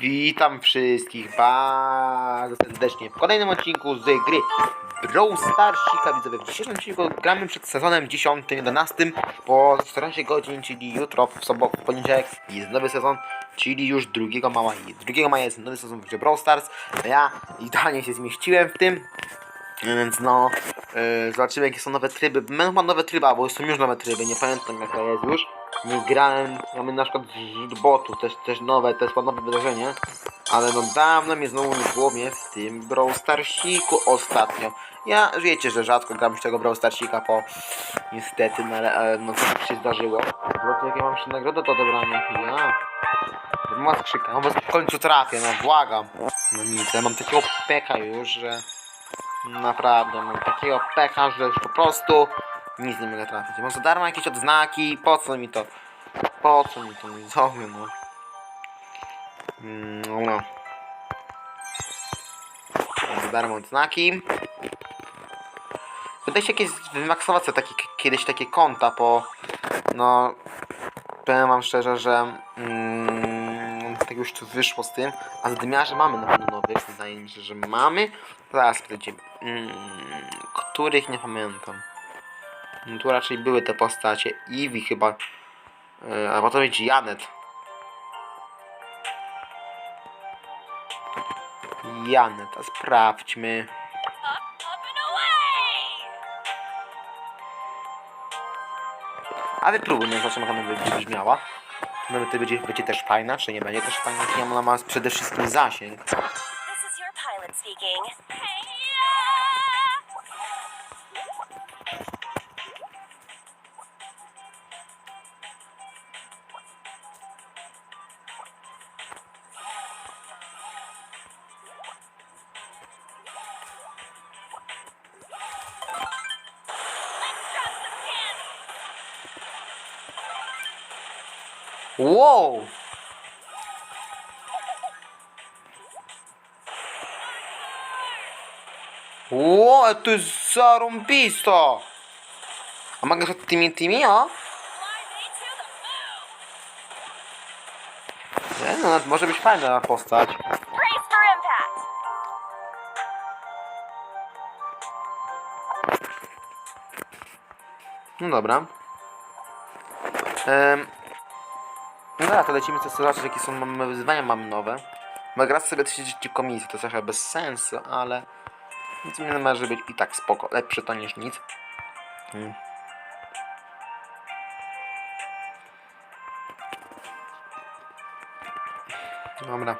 Witam wszystkich bardzo serdecznie w kolejnym odcinku z gry Brawl Starsika. Widzowie, w dzisiejszym odcinku gramy przed sezonem 10-11 po 14 godzin, czyli jutro w sobotę, w poniedziałek jest nowy sezon, czyli już 2 maja. 2 maja jest nowy sezon w grze Brawl Stars. A ja idealnie się zmieściłem w tym, więc no, yy, zobaczymy jakie są nowe tryby. Będą nowe tryby, bo są już nowe tryby, nie pamiętam jak to jest już. Nie grałem, mamy na przykład z botu, też, też nowe, to jest nowe wydarzenie. Ale no dawno mnie znowu było mnie w tym Brawl Starsiku ostatnio. Ja wiecie, że rzadko gram w tego Brawl Starsika, po niestety, no, ale, no co się zdarzyło. Zobaczcie jakie mam jeszcze nagrodę do odebrania. Ja. Ma skrzynka, no bo w końcu trafię, no błagam. No nic, ja mam takiego pecha już, że... Naprawdę, mam takiego pecha, że już po prostu nic nie mogę trafić. Mam za darmo jakieś odznaki, po co mi to? Po co mi to? Widzowie, no. No, no. Mam za darmo odznaki. Wydaje się jakieś wymaksować takie, kiedyś takie konta, po... No... Powiem wam szczerze, że... Mm, tak już tu wyszło z tym. A zadymiarze mamy na pewno nowych. Wydaje mi się, że mamy. Zaraz sprawdzimy. Mm, których nie pamiętam. No tu raczej były te postacie. Eevee chyba. Yy, a potem będzie Janet. Janet, a sprawdźmy. A wypróbujmy, zobaczymy jak ona będzie brzmiała. Nawet to będzie, będzie też fajna, czy nie będzie też fajna. Jak ona ma przede wszystkim zasięg. This is your pilot speaking. Wow! Ło, to jest zarąbisto! A mogę z tymi tymi, o? Nie, no, może być fajna postać. No dobra. Ehm, no dobra, to lecimy sobie zobaczyć, jakie są mamy wyzwania mamy nowe. Bo gra sobie 30 komisji, to trochę bez sensu, ale nic nie może być i tak spoko. Lepsze to niż nic. Hmm. Dobra.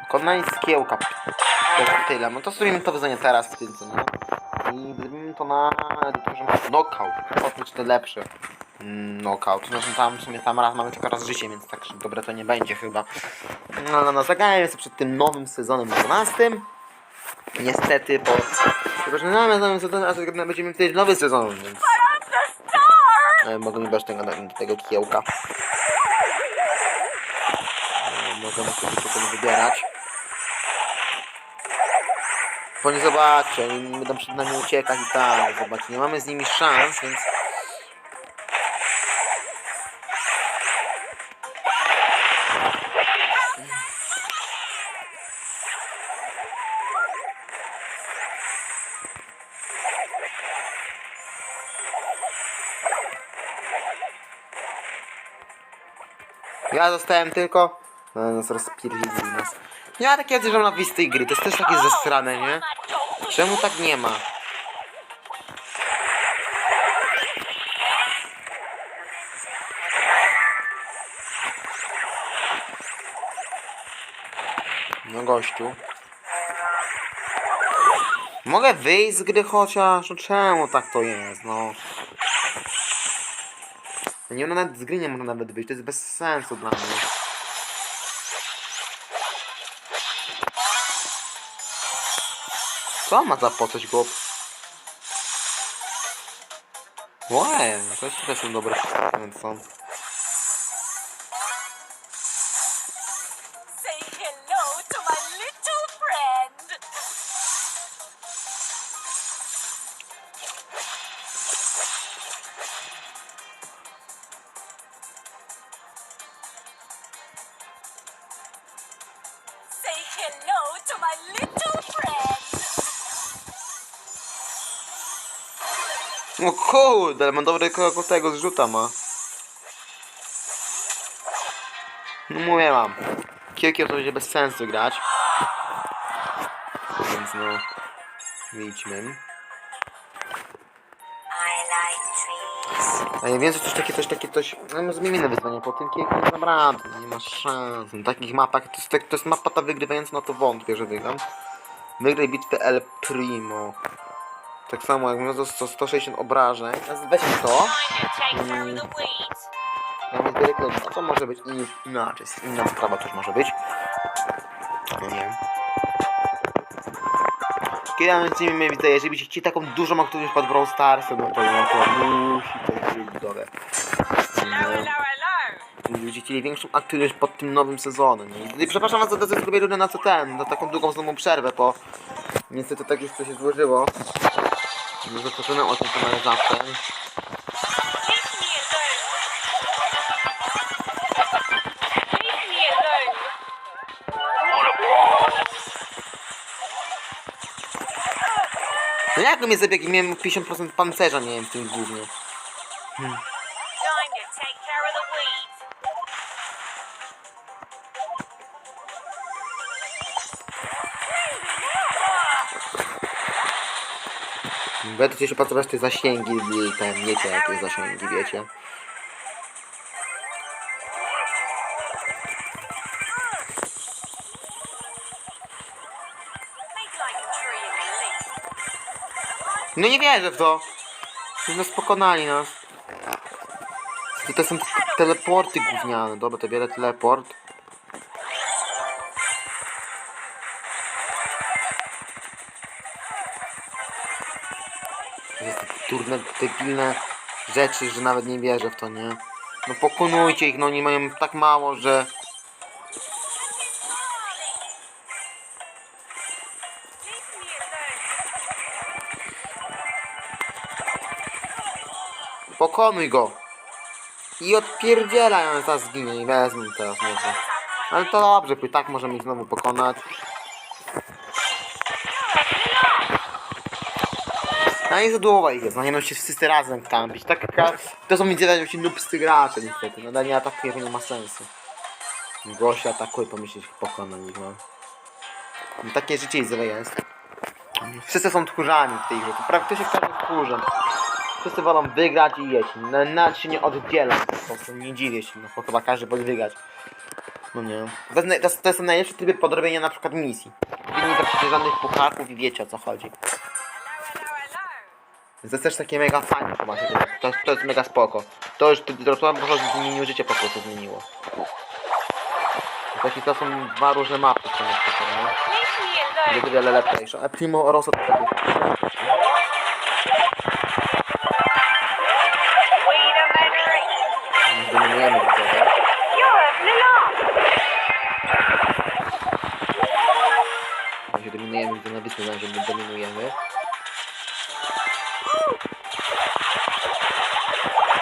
Pokonaj skiełka. To tyle. No to zrobimy to wyzwanie teraz w tym, co? I zrobimy to na knockout. Czy to lepsze. Mm, Knockout. No tam w sumie tam raz mamy tylko raz życie, więc tak dobre to nie będzie chyba. No, no, no zagrałem sobie przed tym nowym sezonem 12. Niestety, bo rozpoczynamy z nowym sezonem, a zatem będziemy wtedy nowy sezon, więc e, mogę nie brać tego, tego kiełka. E, Możemy sobie potem wybierać. Bo nie zobaczcie, oni będą przed nami uciekać i tak, zobaczcie, nie mamy z nimi szans, więc... Ja zostałem tylko... No, nas rozpierdzili nas. Nie ma takiej żonowistej gry, to jest też takie zesrane, nie? Czemu tak nie ma? No gościu. Mogę wyjść z gry chociaż? No czemu tak to jest, no? Nie, no nawet z gry nie można nawet wyjść, to jest bez sensu dla mnie. Co ma za po coś głup? Łe, się też są dobre są. Hello to my little friend. No kurde, ale ma od tego zrzuta ma. No mówię wam. Kiełkiem to będzie bez sensu grać. Więc no. Idźmy. A ja wiem, że coś takie, coś takie, coś... No zrobimy inne wyzwanie, po tym kiełkiem jest naprawdę, nie ma szans. Na takich mapach, to jest, tak- to jest mapa ta wygrywająca, no to wątpię, że wygram. Wygraj bitwę El Primo. Tak samo jak mówię, to 160 obrażeń. Weźmy to. Weeds. Mamy dyrektor, no to może być in, inaczej, inna sprawa też może być. Kiedy ja z nimi widzę, jeżeli byście chcieli taką dużą aktywność pod Brawl Starsem, no to, no to musi to być hello. Ludzie chcieli większą aktywność pod tym nowym sezonem. nie? I przepraszam was za że zrobię runę na co ten, na taką długą znowu przerwę, bo niestety tak już to się złożyło. Że zapominam o tym kanale zawsze. No jak mnie zabiegł, miałem 50% pancerza, nie wiem, w tym głównie. Weeds. Będę się pracować te zasięgi i ten, wiecie jakie zasięgi, wiecie. No nie wierzę w to. Że nas pokonali nas. Tutaj są te teleporty gówniane. Dobra, to biorę teleport. Jest takie durne, debilne rzeczy, że nawet nie wierzę w to, nie? No pokonujcie ich, no oni mają tak mało, że... Pokonuj go! I odpierdzielaj, on zaraz zginie i wezmę teraz może. Ale to dobrze, bo i tak możemy ich znowu pokonać. No i za długo ich jest, no nie no się wszyscy razem kampić. Tak, to są widzę właśnie nubscy gracze niestety. No nie atakuje, nie ma sensu. Gosia atakuje, pomyśleć pokona ich, no. no. Takie życie Izraela jest. Wszyscy są tchórzami w tej grze, to praktycznie każdy tchórzem. Wszyscy wolą wygrać i jeść. No, Nawet się nie oddzielam po prostu, nie dziwię się, no bo chyba każdy woli wygrać. No nie. To jest, to to jest najlepszy tryb podrobienia na przykład misji. Wy nie tracicie żadnych pucharków i wiecie o co chodzi. Więc to jest też takie mega fajne chyba się to, to, jest mega spoko. To już to po prostu zmieniło życie po prostu zmieniło. Takie to są dwa różne mapy me alone. Będzie wiele lepsze. A Primo Rosso to Także dominujemy widzę na wyspie, że my dominujemy.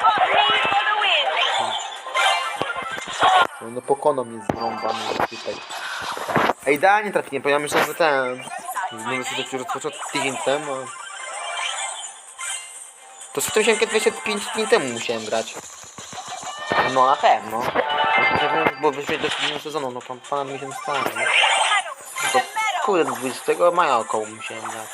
Hot lead for the wind. No, no pokonał mnie zrąbany tutaj. Ej, idealnie trafiłem, bo ja myślę, że ten... Znowu sobie dopiero rozpoczął tydzień temu. To 125 dni temu musiałem grać. No na pewno. Bo wyświetlić do sezonu, no pan ponad miesiąc temu. Kurde, 20 maja około musiałem grać.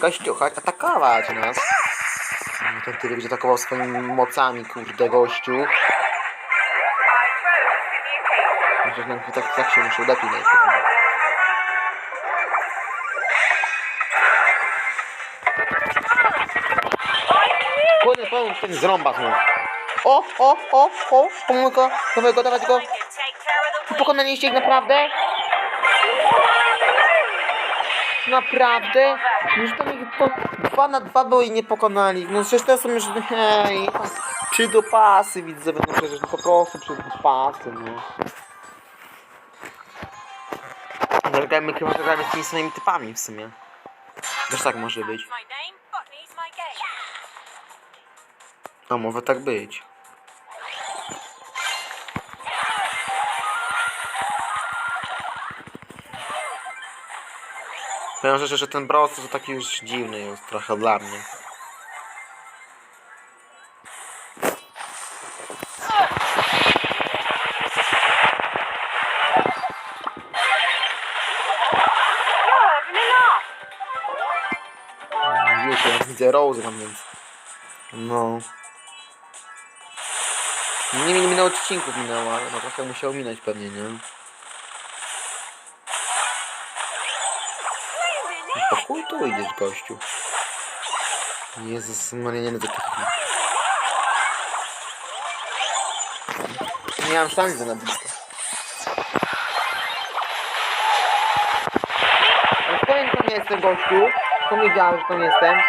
Gościu, chodź atakować nas. No, Ten tyle będzie atakował swoimi mocami, kurde, gościu. Że nam tak, tak się muszę lepiej najpierw. Kurde, powiem, ten zrąbak mu. O, o, o, o, pomóż go, dawaj go, dawać go. Pokonaliście ich naprawdę? Naprawdę? Już to ich po... dwa na dwa były i nie pokonali. No przecież to są już... Hej, przydupasy widzę, no przecież po prostu przydupasy, no. Ale my chyba gramy z tymi samymi typami w sumie. Też tak może być. A może tak być. Powiem szczerze, że ten Bros to taki już dziwny jest trochę dla mnie. Widzę Rose mam więc. No. Nie mi minęło odcinków minęło, ale no trochę musiał minąć pewnie, nie? No to chuj tu idziesz, gościu. Jezus Maria, nie będę takich... Nie mam szans na blisko. Ale powiem, to nie jestem gościu. Powiedziałem, że to nie jestem.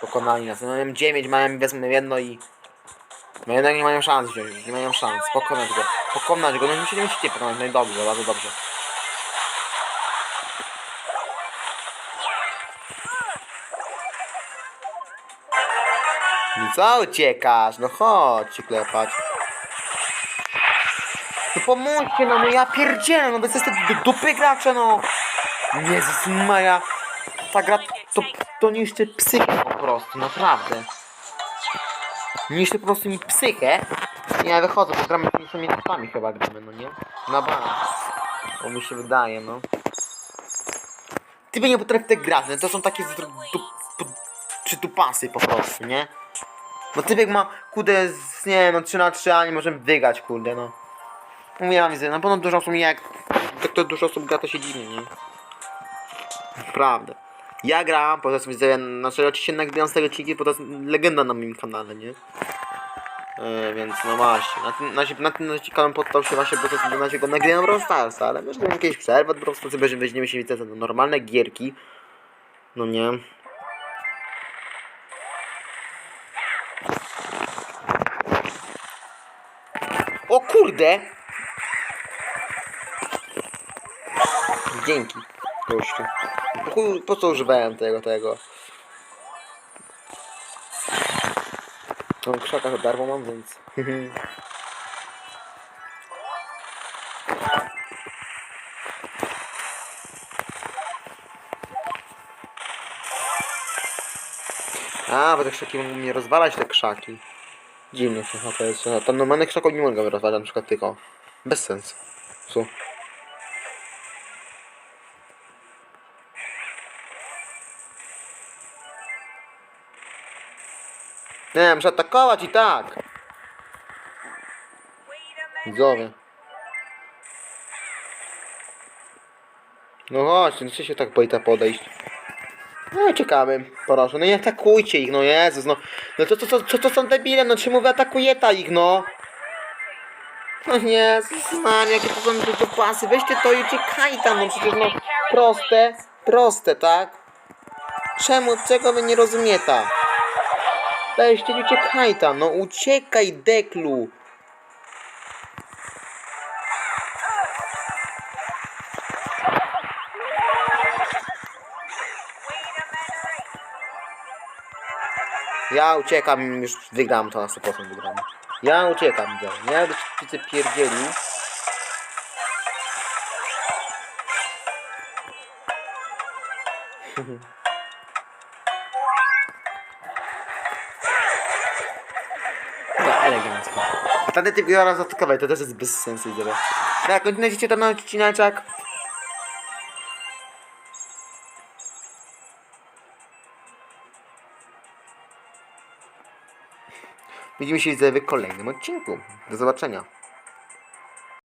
Pokonali nas. No, mają 9, mają wezmę jedno i... No jednak nie mają szans wziąć, nie mają szans. Pokonać go. Pokonać go, no musicie, musicie pokonać, no i dobrze, bardzo dobrze. No co uciekasz? No chodź się klepać. No pomóżcie, no, no ja pierdzielę, no wy jesteście do dupy gracze, no. Jezus Maja. Ta gra to, to niszczy psychikę po prostu, naprawdę. Niszczy po prostu mi psychę. Ja wychodzę, bo gramy z tymi typami chyba gramy, no nie? Na bank. Bo mi się wydaje, no. Ty by nie potrafi te grać, no to są takie du, du, przytupasy po prostu, nie? No typek ma, kurde, z, nie no 3 na 3, a nie możemy wygrać, kurde, no. Mówię wam, na pewno dużo osób, jak tak to dużo osób gra, to się dziwnie, nie? Naprawdę. Ja gram, po prostu widzę, znaczy oczywiście nagrywam z tego odcinki, to jest legenda na moim kanale, nie? E, więc no właśnie, na tym, na, na tym kanał poddał się właśnie, bo to jest na go nagrywam Brawl Starsa, ale może będziemy jakieś przerwę, po prostu sobie, że weźmiemy się widzę, te normalne gierki. No nie. O kurde! Dzięki, gościu. Po co używałem tego, tego? No, krzaka za darmo mam, więc... A, bo te krzaki mogą mnie rozwalać, te krzaki. Dziwnie się to jest. Tam normalnych krzaków nie mogę rozwalać, na przykład tylko. Bez sensu. Co? Nie, muszę atakować i tak. Widzowie. No chodźcie, no co się tak boi ta podejść? No ciekawy, proszę, no nie atakujcie ich, no Jezus, no. No to, to, to, to, to są debile, no czemu wy atakujeta ich, no? No Jezus Maria, jakie to są te pasy, weźcie to i uciekaj tam, no przecież no proste, proste, tak? Czemu, czego wy nie rozumiecie? Weźcie uciekaj tam, no uciekaj deklu. Ja uciekam, już wygram to na 100% wygram. Ja uciekam. Nie być widzę pierdzieli. No, elegancko. Wtedy ty zaraz atakować, to też jest bez sensu, widzowie. Tak, kontynuujcie ten odcineczek. Widzimy się w kolejnym odcinku. Do zobaczenia.